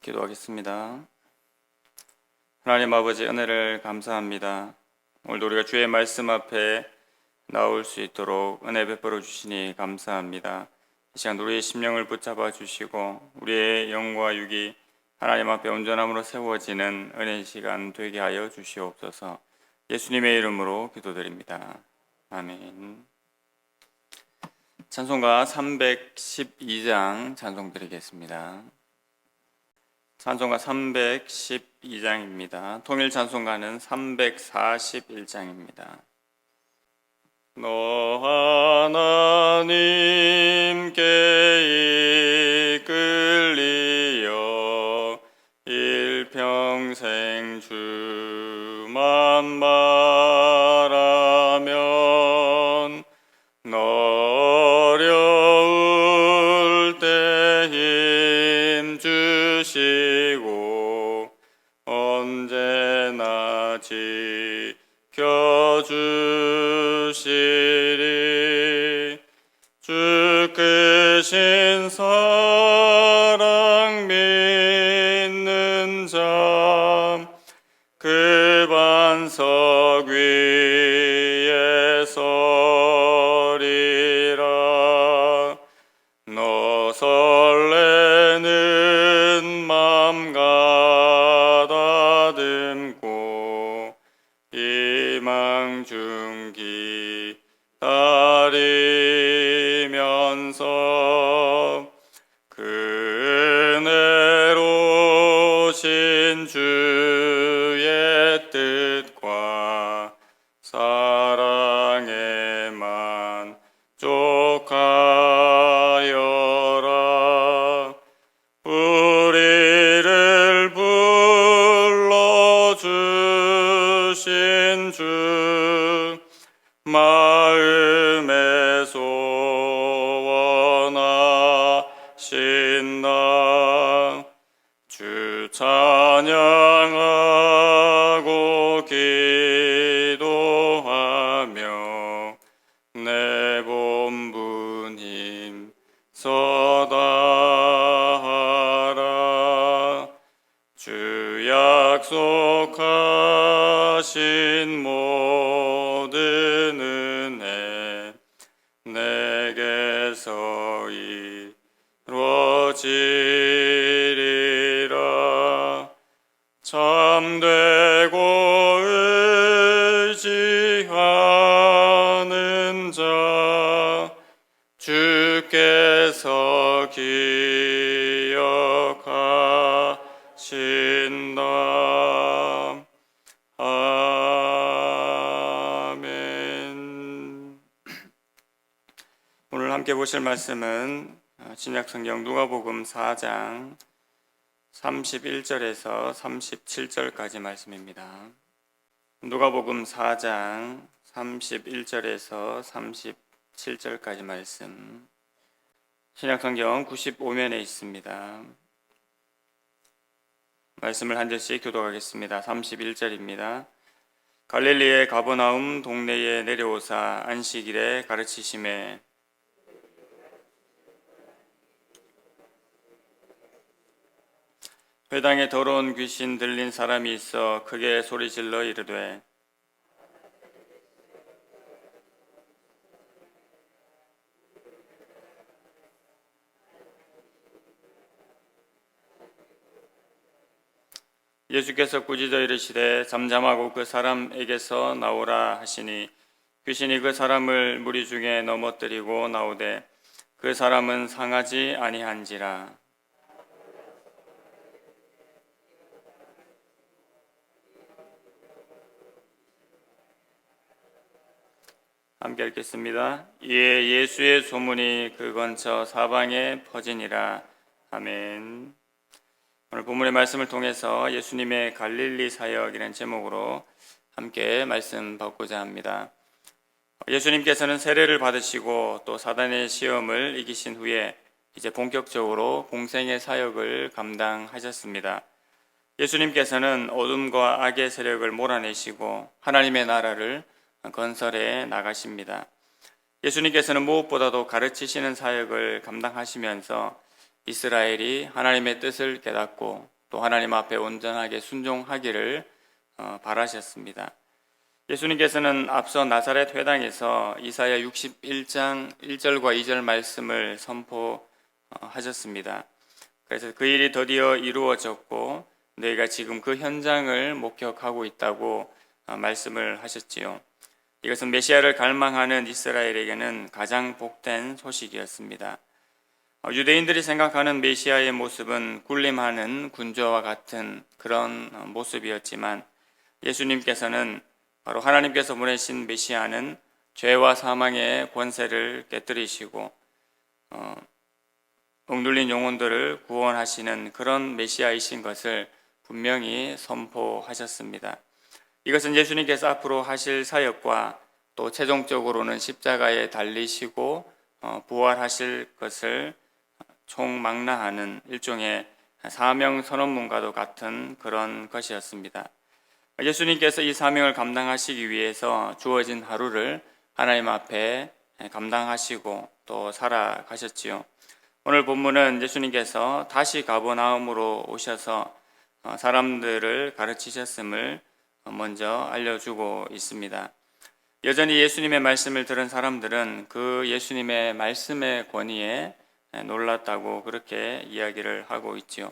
기도하겠습니다. 하나님 아버지 은혜를 감사합니다. 오늘도 우리가 주의 말씀 앞에 나올 수 있도록 은혜 베풀어 주시니 감사합니다. 이 시간 우리의 심령을 붙잡아 주시고 우리의 영과 육이 하나님 앞에 온전함으로 세워지는 은혜 시간 되게 하여 주시옵소서. 예수님의 이름으로 기도드립니다. 아멘. 찬송가 312장 찬송 드리겠습니다. 찬송가 312장입니다. 통일 찬송가는 341장입니다. 너 하나님께 이끌리어 일평생 주만 말하면 너 어려울 때 힘주 시 주 약속하신 모 기억하신다. 아멘. 오늘 함께 보실 말씀은 신약성경 누가복음 4장 31절에서 37절까지 말씀입니다. 누가복음 4장 31절에서 37절까지 말씀. 신약성경 95면에 있습니다. 말씀을 한 절씩 교독하겠습니다. 31절입니다. 갈릴리의 가버나움 동네에 내려오사 안식일에 가르치심에 회당에 더러운 귀신 들린 사람이 있어 크게 소리질러 이르되 예수께서 꾸짖어 이르시되 잠잠하고 그 사람에게서 나오라 하시니 귀신이 그 사람을 무리 중에 넘어뜨리고 나오되 그 사람은 상하지 아니한지라 함께 읽겠습니다. 이에 예수의 소문이 그 근처 사방에 퍼지니라. 아멘. 오늘 본문의 말씀을 통해서 예수님의 갈릴리 사역이라는 제목으로 함께 말씀 받고자 합니다. 예수님께서는 세례를 받으시고 또 사단의 시험을 이기신 후에 이제 본격적으로 공생의 사역을 감당하셨습니다. 예수님께서는 어둠과 악의 세력을 몰아내시고 하나님의 나라를 건설해 나가십니다. 예수님께서는 무엇보다도 가르치시는 사역을 감당하시면서 이스라엘이 하나님의 뜻을 깨닫고 또 하나님 앞에 온전하게 순종하기를 어, 바라셨습니다. 예수님께서는 앞서 나사렛 회당에서 이사야 61장 1절과 2절 말씀을 선포하셨습니다. 그래서 그 일이 드디어 이루어졌고 너희가 지금 그 현장을 목격하고 있다고 어, 말씀을 하셨지요. 이것은 메시아를 갈망하는 이스라엘에게는 가장 복된 소식이었습니다. 어, 유대인들이 생각하는 메시아의 모습은 군림하는 군주와 같은 그런 어, 모습이었지만 예수님께서는 바로 하나님께서 보내신 메시아는 죄와 사망의 권세를 깨뜨리시고 어, 억눌린 영혼들을 구원하시는 그런 메시아이신 것을 분명히 선포하셨습니다. 이것은 예수님께서 앞으로 하실 사역과 또 최종적으로는 십자가에 달리시고 어, 부활하실 것을 총망라하는 일종의 사명 선언문과도 같은 그런 것이었습니다. 예수님께서 이 사명을 감당하시기 위해서 주어진 하루를 하나님 앞에 감당하시고 또 살아가셨지요. 오늘 본문은 예수님께서 다시 가버나움으로 오셔서 어, 사람들을 가르치셨음을 먼저 알려주고 있습니다. 여전히 예수님의 말씀을 들은 사람들은 그 예수님의 말씀의 권위에 놀랐다고 그렇게 이야기를 하고 있지요.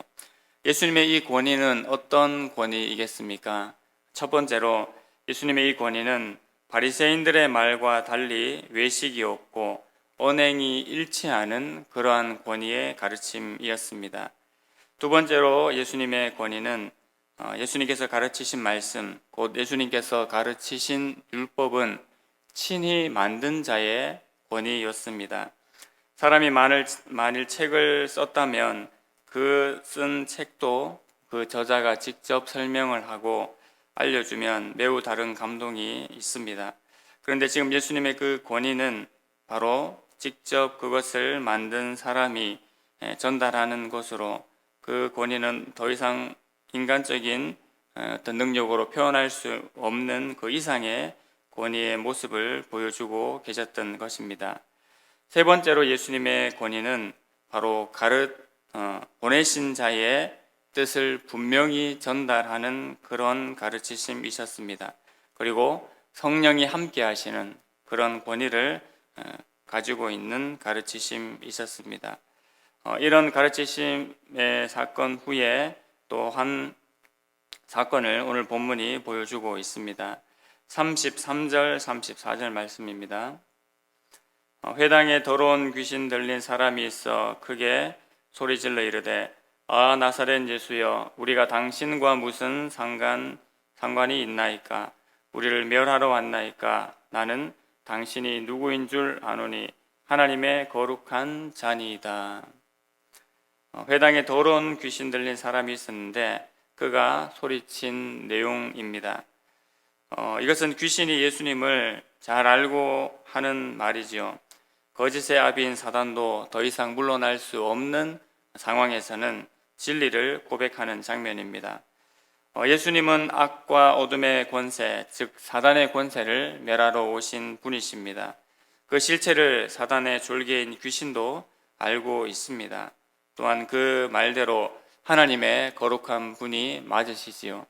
예수님의 이 권위는 어떤 권위이겠습니까? 첫 번째로 예수님의 이 권위는 바리새인들의 말과 달리 외식이 없고 언행이 일치하는 그러한 권위의 가르침이었습니다. 두 번째로 예수님의 권위는 어, 예수님께서 가르치신 말씀, 곧 예수님께서 가르치신 율법은 친히 만든 자의 권위였습니다. 사람이 만일, 만일 책을 썼다면 그 쓴 책도 그 저자가 직접 설명을 하고 알려주면 매우 다른 감동이 있습니다. 그런데 지금 예수님의 그 권위는 바로 직접 그것을 만든 사람이 전달하는 것으로 그 권위는 더 이상 인간적인 어떤 능력으로 표현할 수 없는 그 이상의 권위의 모습을 보여주고 계셨던 것입니다. 세 번째로 예수님의 권위는 바로 가르 어, 보내신 자의 뜻을 분명히 전달하는 그런 가르치심이셨습니다. 그리고 성령이 함께 하시는 그런 권위를 어, 가지고 있는 가르치심이셨습니다. 어, 이런 가르치심의 사건 후에 또 한 사건을 오늘 본문이 보여주고 있습니다. 33절, 34절 말씀입니다. 어, 회당에 더러운 귀신 들린 사람이 있어 크게 소리질러 이르되 아 나사렛 예수여 우리가 당신과 무슨 상관 상관이 있나이까 우리를 멸하러 왔나이까 나는 당신이 누구인 줄 아노니 하나님의 거룩한 자니이다. 어, 회당에 더러운 귀신 들린 사람이 있었는데 그가 소리친 내용입니다. 어, 이것은 귀신이 예수님을 잘 알고 하는 말이지요. 거짓의 아비인 사단도 더 이상 물러날 수 없는 상황에서는 진리를 고백하는 장면입니다. 어, 예수님은 악과 어둠의 권세, 즉 사단의 권세를 멸하러 오신 분이십니다. 그 실체를 사단의 졸개인 귀신도 알고 있습니다. 또한 그 말대로 하나님의 거룩한 분이 맞으시지요.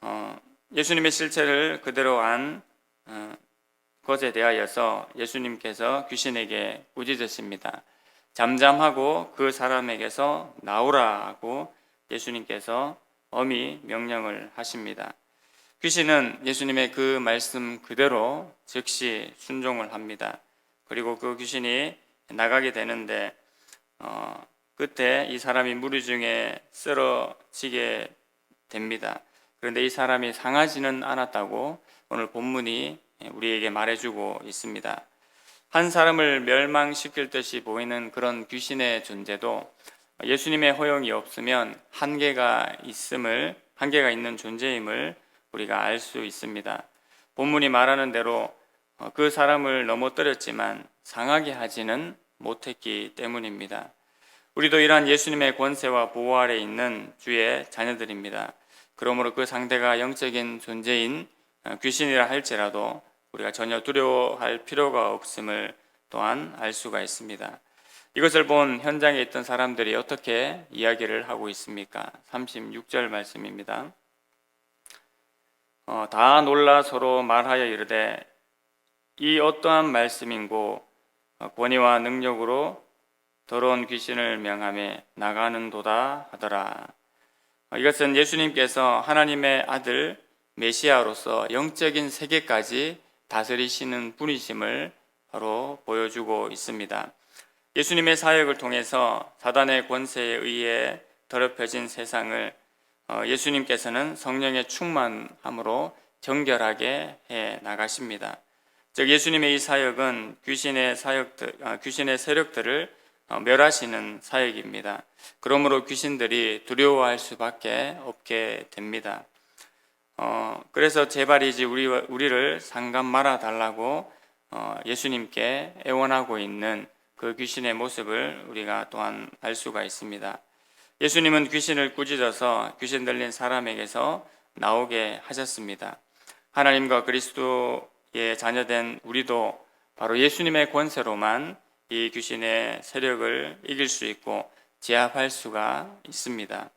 어, 예수님의 실체를 그대로 안 어, 것에 대하여서 예수님께서 귀신에게 꾸짖으십니다. 잠잠하고 그 사람에게서 나오라고 예수님께서 엄히 명령을 하십니다. 귀신은 예수님의 그 말씀 그대로 즉시 순종을 합니다. 그리고 그 귀신이 나가게 되는데 어, 그때 이 사람이 무리 중에 쓰러지게 됩니다. 그런데 이 사람이 상하지는 않았다고 오늘 본문이 우리에게 말해주고 있습니다. 한 사람을 멸망시킬 듯이 보이는 그런 귀신의 존재도 예수님의 허용이 없으면 한계가 있음을 한계가 있는 존재임을 우리가 알 수 있습니다. 본문이 말하는 대로 어, 그 사람을 넘어뜨렸지만 상하게 하지는 못했기 때문입니다. 우리도 이러한 예수님의 권세와 보호 아래 있는 주의 자녀들입니다. 그러므로 그 상대가 영적인 존재인 어, 귀신이라 할지라도 우리가 전혀 두려워할 필요가 없음을 또한 알 수가 있습니다. 이것을 본 현장에 있던 사람들이 어떻게 이야기를 하고 있습니까? 36절 말씀입니다. 어, 다 놀라 서로 말하여 이르되 이 어떠한 말씀인고 어, 권위와 능력으로 더러운 귀신을 명함에 나가는 도다 하더라. 어, 이것은 예수님께서 하나님의 아들 메시아로서 영적인 세계까지 다스리시는 분이심을 바로 보여주고 있습니다. 예수님의 사역을 통해서 사단의 권세에 의해 더럽혀진 세상을 어, 예수님께서는 성령의 충만함으로 정결하게 해 나가십니다. 즉 예수님의 이 사역은 귀신의 사역들, 아, 귀신의 세력들을 어, 멸하시는 사역입니다. 그러므로 귀신들이 두려워할 수밖에 없게 됩니다. 어, 그래서 제발이지 우리 우리를 상감 말아 달라고 어, 예수님께 애원하고 있는 그 귀신의 모습을 우리가 또한 알 수가 있습니다. 예수님은 귀신을 꾸짖어서 귀신 들린 사람에게서 나오게 하셨습니다. 하나님과 그리스도의 자녀된 우리도 바로 예수님의 권세로만 이 귀신의 세력을 이길 수 있고 제압할 수가 있습니다.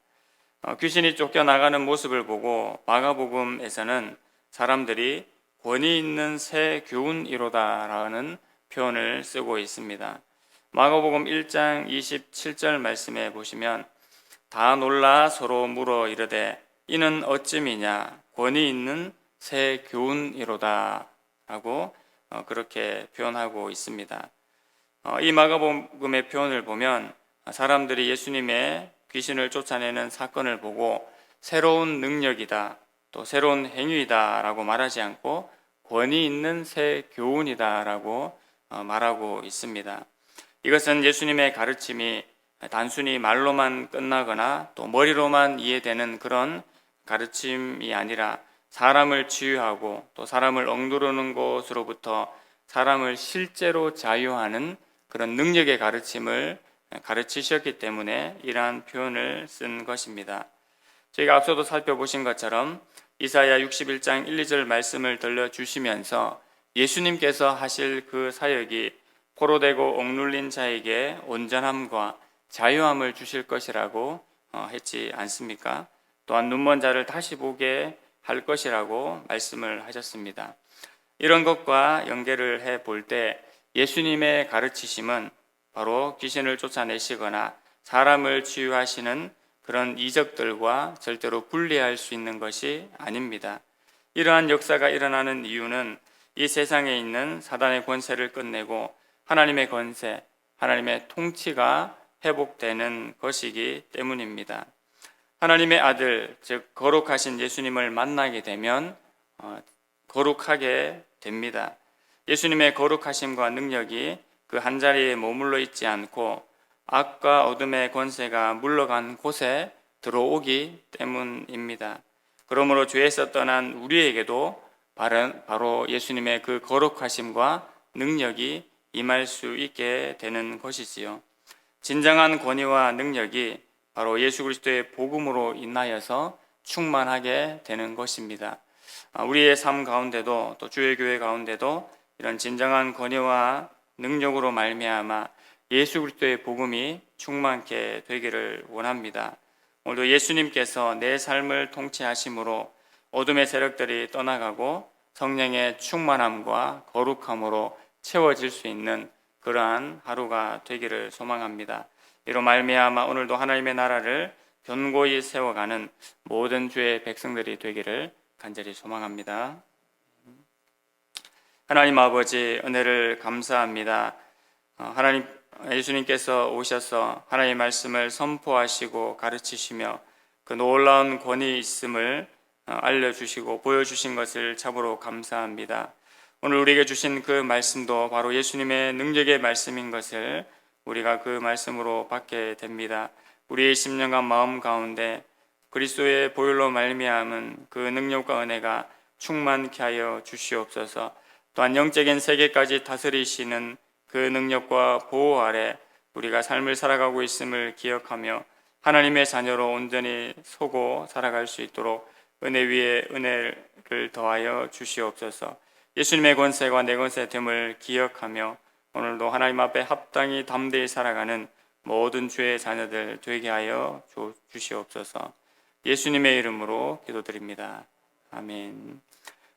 어, 귀신이 쫓겨나가는 모습을 보고 마가복음에서는 사람들이 권위 있는 새 교훈이로다라는 표현을 쓰고 있습니다. 마가복음 1장 27절 말씀에 보시면 다 놀라 서로 물어 이르되 이는 어찌미냐 권위 있는 새 교훈이로다 라고 어, 그렇게 표현하고 있습니다. 어, 이 마가복음의 표현을 보면 사람들이 예수님의 귀신을 쫓아내는 사건을 보고 새로운 능력이다 또 새로운 행위다라고 말하지 않고 권위 있는 새 교훈이다라고 어, 말하고 있습니다. 이것은 예수님의 가르침이 단순히 말로만 끝나거나 또 머리로만 이해되는 그런 가르침이 아니라 사람을 치유하고 또 사람을 엉두르는 것으로부터 사람을 실제로 자유하는 그런 능력의 가르침을 가르치셨기 때문에 이러한 표현을 쓴 것입니다. 저희가 앞서도 살펴보신 것처럼 이사야 61장 1, 2절 말씀을 들려주시면서 예수님께서 하실 그 사역이 포로되고 억눌린 자에게 온전함과 자유함을 주실 것이라고 어, 했지 않습니까? 또한 눈먼 자를 다시 보게 할 것이라고 말씀을 하셨습니다. 이런 것과 연계를 해 볼 때 예수님의 가르치심은 바로 귀신을 쫓아내시거나 사람을 치유하시는 그런 이적들과 절대로 분리할 수 있는 것이 아닙니다. 이러한 역사가 일어나는 이유는 이 세상에 있는 사단의 권세를 끝내고 하나님의 권세, 하나님의 통치가 회복되는 것이기 때문입니다. 하나님의 아들, 즉 거룩하신 예수님을 만나게 되면 어, 거룩하게 됩니다. 예수님의 거룩하심과 능력이 그 한 자리에 머물러 있지 않고 악과 어둠의 권세가 물러간 곳에 들어오기 때문입니다. 그러므로 죄에서 떠난 우리에게도 바로 예수님의 그 거룩하심과 능력이 임할 수 있게 되는 것이지요. 진정한 권위와 능력이 바로 예수 그리스도의 복음으로 인하여서 충만하게 되는 것입니다. 아, 우리의 삶 가운데도 또 주의 교회 가운데도 이런 진정한 권위와 능력으로 말미암아 예수 그리스도의 복음이 충만케 되기를 원합니다. 오늘도 예수님께서 내 삶을 통치하심으로 어둠의 세력들이 떠나가고 성령의 충만함과 거룩함으로 채워질 수 있는 그러한 하루가 되기를 소망합니다. 이로 말미암아 오늘도 하나님의 나라를 견고히 세워가는 모든 주의 백성들이 되기를 간절히 소망합니다. 하나님 아버지 은혜를 감사합니다. 어, 하나님 예수님께서 오셔서 하나님의 말씀을 선포하시고 가르치시며 그 놀라운 권위 있음을 어, 알려주시고 보여주신 것을 참으로 감사합니다. 오늘 우리에게 주신 그 말씀도 바로 예수님의 능력의 말씀인 것을 우리가 그 말씀으로 받게 됩니다. 우리의 심령과 마음 가운데 그리스도의 보혈로 말미암은 그 능력과 은혜가 충만케 하여 주시옵소서. 또한 영적인 세계까지 다스리시는 그 능력과 보호 아래 우리가 삶을 살아가고 있음을 기억하며 하나님의 자녀로 온전히 서고 살아갈 수 있도록 은혜 위에 은혜를 더하여 주시옵소서. 예수님의 권세와 내 권세 됨을 기억하며 오늘도 하나님 앞에 합당히 담대히 살아가는 모든 주의 자녀들 되게 하여 주- 주시옵소서. 예수님의 이름으로 기도드립니다. 아멘.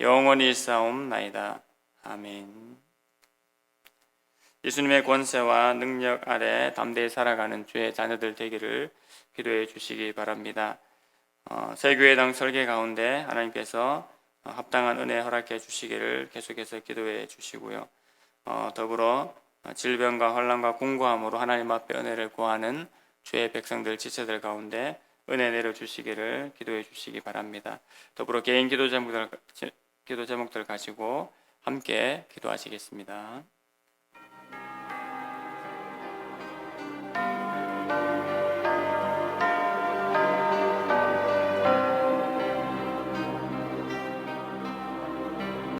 영원히 싸움나이다 아멘 예수님의 권세와 능력 아래 담대히 살아가는 주의 자녀들 되기를 기도해 주시기 바랍니다. 어, 새교회당 설계 가운데 하나님께서 어, 합당한 은혜 허락해 주시기를 계속해서 기도해 주시고요. 어, 더불어 어, 질병과 혼란과 공고함으로 하나님 앞에 은혜를 구하는 주의 백성들 지체들 가운데 은혜 내려 주시기를 기도해 주시기 바랍니다. 더불어 개인 기도 제목들 기도 제목들 가지고 함께 기도하시겠습니다.